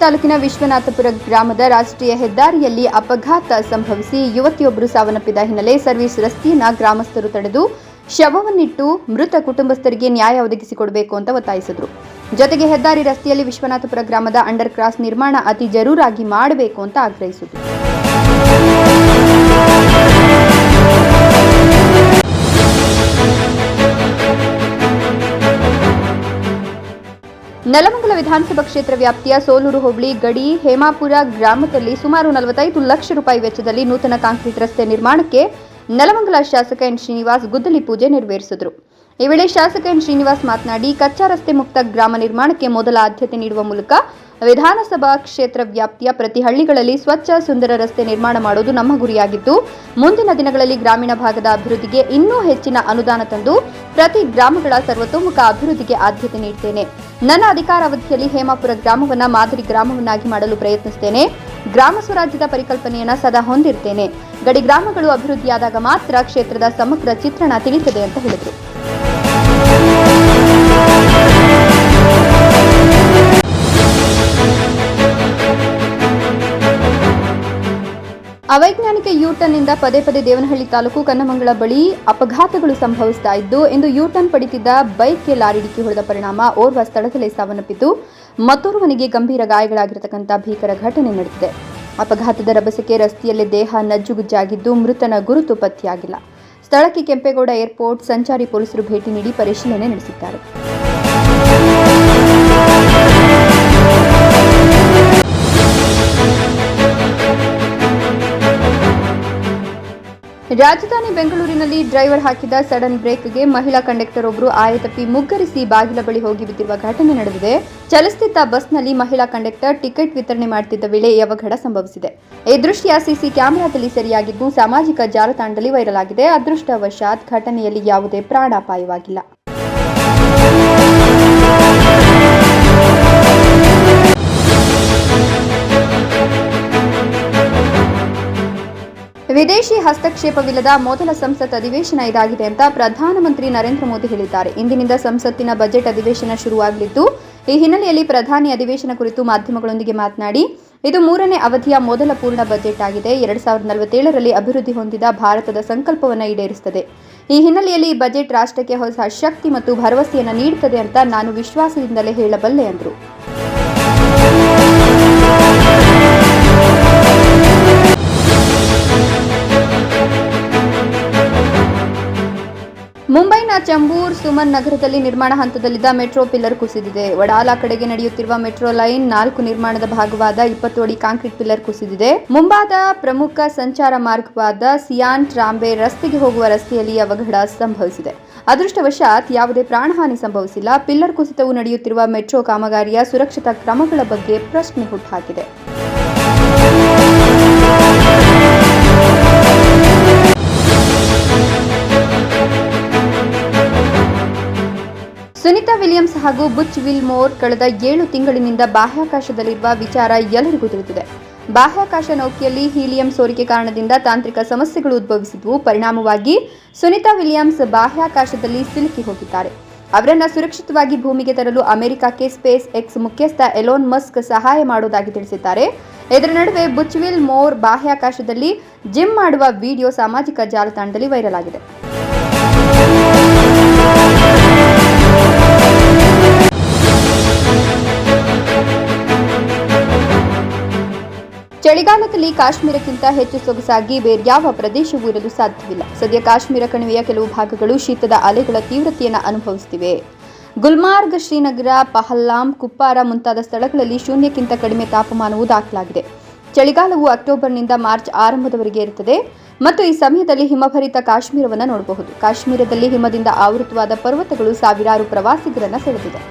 ತಾಲೂಕಿನ ವಿಶ್ವನಾಥಪುರ ಗ್ರಾಮದ ರಾಷ್ಟ್ರೀಯ ಹೆದ್ದಾರಿಯಲ್ಲಿ ಅಪಘಾತ ಸಂಭವಿಸಿ ಯುವತಿಯೊಬ್ಬರು ಸಾವನ್ನಪ್ಪಿದ ಹಿನ್ನೆಲೆ ಸರ್ವಿಸ್ ರಸ್ತೆಯನ್ನ ಗ್ರಾಮಸ್ಥರು ತಡೆದು ಶವವನ್ನಿಟ್ಟು ಮೃತ ಕುಟುಂಬಸ್ಥರಿಗೆ ನ್ಯಾಯ ಒದಗಿಸಿಕೊಡಬೇಕು ಅಂತ ಒತ್ತಾಯಿಸಿದರು. ಜೊತೆಗೆ ಹೆದ್ದಾರಿ ರಸ್ತೆಯಲ್ಲಿ ವಿಶ್ವನಾಥಪುರ ಗ್ರಾಮದ ಅಂಡರ್ ಕ್ರಾಸ್ ನಿರ್ಮಾಣ ಅತಿ ಜರೂರಾಗಿ ಮಾಡಬೇಕು ಅಂತ ಆಗ್ರಹಿಸಿದರು. ವಿಧಾನಸಭಾ ಕ್ಷೇತ್ರ ವ್ಯಾಪ್ತಿಯ ಸೋಲೂರು ಹೋಬಳಿ ಗಡಿ ಹೇಮಾಪುರ ಗ್ರಾಮದಲ್ಲಿ ಸುಮಾರು ನಲವತ್ತೈದು ಲಕ್ಷ ರೂಪಾಯಿ ವೆಚ್ಚದಲ್ಲಿ ನೂತನ ಕಾಂಕ್ರೀಟ್ ರಸ್ತೆ ನಿರ್ಮಾಣಕ್ಕೆ ನೆಲಮಂಗಲ ಶಾಸಕ ಎನ್ ಶ್ರೀನಿವಾಸ್ ಗುದ್ದಲಿ ಪೂಜೆ ನೆರವೇರಿಸಿದರು. ಈ ವೇಳೆ ಶಾಸಕ ಎನ್ ಶ್ರೀನಿವಾಸ್ ಮಾತನಾಡಿ, ಕಚ್ಚಾ ರಸ್ತೆ ಮುಕ್ತ ಗ್ರಾಮ ನಿರ್ಮಾಣಕ್ಕೆ ಮೊದಲ ಆದ್ಯತೆ ನೀಡುವ ಮೂಲಕ ವಿಧಾನಸಭಾ ಕ್ಷೇತ್ರ ವ್ಯಾಪ್ತಿಯ ಪ್ರತಿ ಹಳ್ಳಿಗಳಲ್ಲಿ ಸ್ವಚ್ಛ ಸುಂದರ ರಸ್ತೆ ನಿರ್ಮಾಣ ಮಾಡುವುದು ನಮ್ಮ ಗುರಿಯಾಗಿದ್ದು, ಮುಂದಿನ ದಿನಗಳಲ್ಲಿ ಗ್ರಾಮೀಣ ಭಾಗದ ಅಭಿವೃದ್ಧಿಗೆ ಇನ್ನೂ ಹೆಚ್ಚಿನ ಅನುದಾನ ತಂದು ಪ್ರತಿ ಗ್ರಾಮಗಳ ಸರ್ವತೋಮುಖ ಅಭಿವೃದ್ಧಿಗೆ ಆದ್ಯತೆ ನೀಡುತ್ತೇನೆ ನನ್ನ ಅಧಿಕಾರಾವಧಿಯಲ್ಲಿ ಹೇಮಾಪುರ ಗ್ರಾಮವನ್ನ ಮಾದರಿ ಗ್ರಾಮವನ್ನಾಗಿ ಮಾಡಲು ಪ್ರಯತ್ನಿಸುತ್ತೇನೆ ಗ್ರಾಮ ಸ್ವರಾಜ್ಯದ ಪರಿಕಲ್ಪನೆಯನ್ನು ಸದಾ ಹೊಂದಿರ್ತೇನೆ. ಗಡಿ ಗ್ರಾಮಗಳು ಅಭಿವೃದ್ಧಿಯಾದಾಗ ಮಾತ್ರ ಕ್ಷೇತ್ರದ ಸಮಗ್ರ ಚಿತ್ರಣ ತಿಳಿಯುತ್ತದೆ ಅಂತ ಹೇಳಿದರು. ಅವೈಜ್ಞಾನಿಕ ಯೂಟರ್ನಿಂದ ಪದೇ ಪದೇ ದೇವನಹಳ್ಳಿ ತಾಲೂಕು ಕನ್ನಮಂಗಳ ಬಳಿ ಅಪಘಾತಗಳು ಸಂಭವಿಸ್ತಾ ಇದ್ದು ಎಂದು ಯೂಟರ್ನ್ ಪಡಿತಿದ್ದ ಬೈಕ್ಗೆ ಲಾರಿ ಡಿಕ್ಕಿ ಹೊಡೆದ ಪರಿಣಾಮ. ಓರ್ವ ಸ್ಥಳದಲ್ಲೇ ಸಾವನ್ನಪ್ಪಿದ್ದು, ಮತ್ತೋರ್ವನಿಗೆ ಗಂಭೀರ ಗಾಯಗಳಾಗಿರತಕ್ಕಂಥ ಭೀಕರ ಘಟನೆ ನಡೆದಿದೆ. ಅಪಘಾತದ ರಭಸಕ್ಕೆ ರಸ್ತೆಯಲ್ಲೇ ದೇಹ ನಜ್ಜುಗುಜ್ಜಾಗಿದ್ದು, ಮೃತನ ಗುರುತು ಪತ್ತೆಯಾಗಿಲ್ಲ. ಸ್ಥಳಕ್ಕೆ ಕೆಂಪೇಗೌಡ ಏರ್ಪೋರ್ಟ್, ಸಂಚಾರಿ ಪೊಲೀಸರು ಭೇಟಿ ನೀಡಿ ಪರಿಶೀಲನೆ ನಡೆಸಿದ್ದಾರೆ. ರಾಜಧಾನಿ ಬೆಂಗಳೂರಿನಲ್ಲಿ ಡ್ರೈವರ್ ಹಾಕಿದ ಸಡನ್ ಬ್ರೇಕ್ಗೆ ಮಹಿಳಾ ಕಂಡಕ್ಟರ್ ಒಬ್ಬರು ಆಯತಪ್ಪಿ ಮುಗ್ಗರಿಸಿ ಬಾಗಿಲ ಬಳಿ ಹೋಗಿ ಬಿದ್ದಿರುವ ಘಟನೆ ನಡೆದಿದೆ. ಚಲಿಸುತ್ತಿದ್ದ ಬಸ್ನಲ್ಲಿ ಮಹಿಳಾ ಕಂಡಕ್ಟರ್ ಟಿಕೆಟ್ ವಿತರಣೆ ಮಾಡುತ್ತಿದ್ದ ವೇಳೆ ಈ ಅವಘಡ ಸಂಭವಿಸಿದೆ. ಈ ದೃಶ್ಯ ಸಿಸಿ ಕ್ಯಾಮೆರಾದಲ್ಲಿ ಸರಿಯಾಗಿದ್ದು ಸಾಮಾಜಿಕ ಜಾಲತಾಣದಲ್ಲಿ ವೈರಲ್ ಆಗಿದೆ. ಅದೃಷ್ಟವಶಾತ್ ಘಟನೆಯಲ್ಲಿ ಯಾವುದೇ ಪ್ರಾಣಾಪಾಯವಾಗಿಲ್ಲ. ವಿದೇಶಿ ಹಸ್ತಕ್ಷೇಪವಿಲ್ಲದ ಮೊದಲ ಸಂಸತ್ ಅಧಿವೇಶನ ಇದಾಗಿದೆ ಅಂತ ಪ್ರಧಾನಮಂತ್ರಿ ನರೇಂದ್ರ ಮೋದಿ ಹೇಳಿದ್ದಾರೆ. ಇಂದಿನಿಂದ ಸಂಸತ್ತಿನ ಬಜೆಟ್ ಅಧಿವೇಶನ ಶುರುವಾಗಲಿದ್ದು, ಈ ಹಿನ್ನೆಲೆಯಲ್ಲಿ ಪ್ರಧಾನಿ ಅಧಿವೇಶನ ಕುರಿತು ಮಾಧ್ಯಮಗಳೊಂದಿಗೆ ಮಾತನಾಡಿ, ಇದು ಮೂರನೇ ಅವಧಿಯ ಮೊದಲ ಪೂರ್ಣ ಬಜೆಟ್ ಆಗಿದೆ. ಎರಡ್ ಸಾವಿರದ ನಲವತ್ತೇಳರಲ್ಲಿ ಅಭಿವೃದ್ಧಿ ಹೊಂದಿದ ಭಾರತದ ಸಂಕಲ್ಪವನ್ನು ಈಡೇರಿಸುತ್ತದೆ. ಈ ಹಿನ್ನೆಲೆಯಲ್ಲಿ ಬಜೆಟ್ ರಾಷ್ಟ್ರಕ್ಕೆ ಹೊಸ ಶಕ್ತಿ ಮತ್ತು ಭರವಸೆಯನ್ನು ನೀಡುತ್ತದೆ ಅಂತ ನಾನು ವಿಶ್ವಾಸದಿಂದಲೇ ಹೇಳಬಲ್ಲೆ ಎಂದರು ಮುಂಬೈನ ಚಂಬೂರ್ ಸುಮನ್ ನಗರದಲ್ಲಿ ನಿರ್ಮಾಣ ಹಂತದಲ್ಲಿದ್ದ ಮೆಟ್ರೋ ಪಿಲ್ಲರ್ ಕುಸಿದಿದೆ. ವಡಾಲಾ ಕಡೆಗೆ ನಡೆಯುತ್ತಿರುವ ಮೆಟ್ರೋ ಲೈನ್ ನಾಲ್ಕು ನಿರ್ಮಾಣದ ಭಾಗವಾದ ಇಪ್ಪತ್ತು ಅಡಿ ಕಾಂಕ್ರೀಟ್ ಪಿಲ್ಲರ್ ಕುಸಿದಿದೆ. ಮುಂಬಾದ ಪ್ರಮುಖ ಸಂಚಾರ ಮಾರ್ಗವಾದ ಸಿಯಾನ್ ಟ್ರಾಂಬೆ ರಸ್ತೆಗೆ ಹೋಗುವ ರಸ್ತೆಯಲ್ಲಿ ಅವಘಡ ಸಂಭವಿಸಿದೆ. ಅದೃಷ್ಟವಶಾತ್ ಯಾವುದೇ ಪ್ರಾಣಹಾನಿ ಸಂಭವಿಸಿಲ್ಲ. ಪಿಲ್ಲರ್ ಕುಸಿತವು ನಡೆಯುತ್ತಿರುವ ಮೆಟ್ರೋ ಕಾಮಗಾರಿಯ ಸುರಕ್ಷತಾ ಕ್ರಮಗಳ ಬಗ್ಗೆ ಪ್ರಶ್ನೆ ಹುಟ್ಟುಹಾಕಿದೆ. ಹಾಗೂ ಬುಚ್ ವಿಲ್ಮೋರ್ ಕಳೆದ ಏಳು ತಿಂಗಳಿನಿಂದ ಬಾಹ್ಯಾಕಾಶದಲ್ಲಿರುವ ವಿಚಾರ ಎಲ್ಲರಿಗೂ ತಿಳಿದಿದೆ. ಬಾಹ್ಯಾಕಾಶ ನೌಕೆಯಲ್ಲಿ ಹೀಲಿಯಂ ಸೋರಿಕೆ ಕಾರಣದಿಂದ ತಾಂತ್ರಿಕ ಸಮಸ್ಯೆಗಳು ಉದ್ಭವಿಸಿದ್ವು. ಪರಿಣಾಮವಾಗಿ ಸುನಿತಾ ವಿಲಿಯಮ್ಸ್ ಬಾಹ್ಯಾಕಾಶದಲ್ಲಿ ಸಿಲುಕಿ ಹೋಗಿದ್ದಾರೆ. ಅವರನ್ನು ಸುರಕ್ಷಿತವಾಗಿ ಭೂಮಿಗೆ ತರಲು ಅಮೆರಿಕಕ್ಕೆ ಸ್ಪೇಸ್ ಎಕ್ಸ್ ಮುಖ್ಯಸ್ಥ ಎಲೋನ್ ಮಸ್ಕ್ ಸಹಾಯ ಮಾಡುವುದಾಗಿ ತಿಳಿಸಿದ್ದಾರೆ. ಇದರ ನಡುವೆ ಬುಚ್ವಿಲ್ ಮೋರ್ ಬಾಹ್ಯಾಕಾಶದಲ್ಲಿ ಜಿಮ್ ಮಾಡುವ ವಿಡಿಯೋ ಸಾಮಾಜಿಕ ಜಾಲತಾಣದಲ್ಲಿ ವೈರಲ್ ಆಗಿದೆ. ಚಳಿಗಾಲದಲ್ಲಿ ಕಾಶ್ಮೀರಕ್ಕಿಂತ ಹೆಚ್ಚು ಸೊಗಸಾಗಿ ಬೇರ್ಯಾವ ಪ್ರದೇಶವೂ ಇರಲು ಸಾಧ್ಯವಿಲ್ಲ. ಸದ್ಯ ಕಾಶ್ಮೀರ ಕಣಿವೆಯ ಕೆಲವು ಭಾಗಗಳು ಶೀತದ ಅಲೆಗಳ ತೀವ್ರತೆಯನ್ನು ಅನುಭವಿಸುತ್ತಿವೆ. ಗುಲ್ಮಾರ್ಗ್, ಶ್ರೀನಗರ, ಪಹಲ್ಲಾಂ ಕುಪ್ಪಾರ ಮುಂತಾದ ಸ್ಥಳಗಳಲ್ಲಿ ಶೂನ್ಯಕ್ಕಿಂತ ಕಡಿಮೆ ತಾಪಮಾನವು ದಾಖಲಾಗಿದೆ. ಚಳಿಗಾಲವು ಅಕ್ಟೋಬರ್ನಿಂದ ಮಾರ್ಚ್ ಆರಂಭದವರೆಗೆ ಇರುತ್ತದೆ ಮತ್ತು ಈ ಸಮಯದಲ್ಲಿ ಹಿಮಭರಿತ ಕಾಶ್ಮೀರವನ್ನು ನೋಡಬಹುದು. ಕಾಶ್ಮೀರದಲ್ಲಿ ಹಿಮದಿಂದ ಆವೃತವಾದ ಪರ್ವತಗಳು ಸಾವಿರಾರು ಪ್ರವಾಸಿಗರನ್ನು ಸೆಳೆದಿದೆ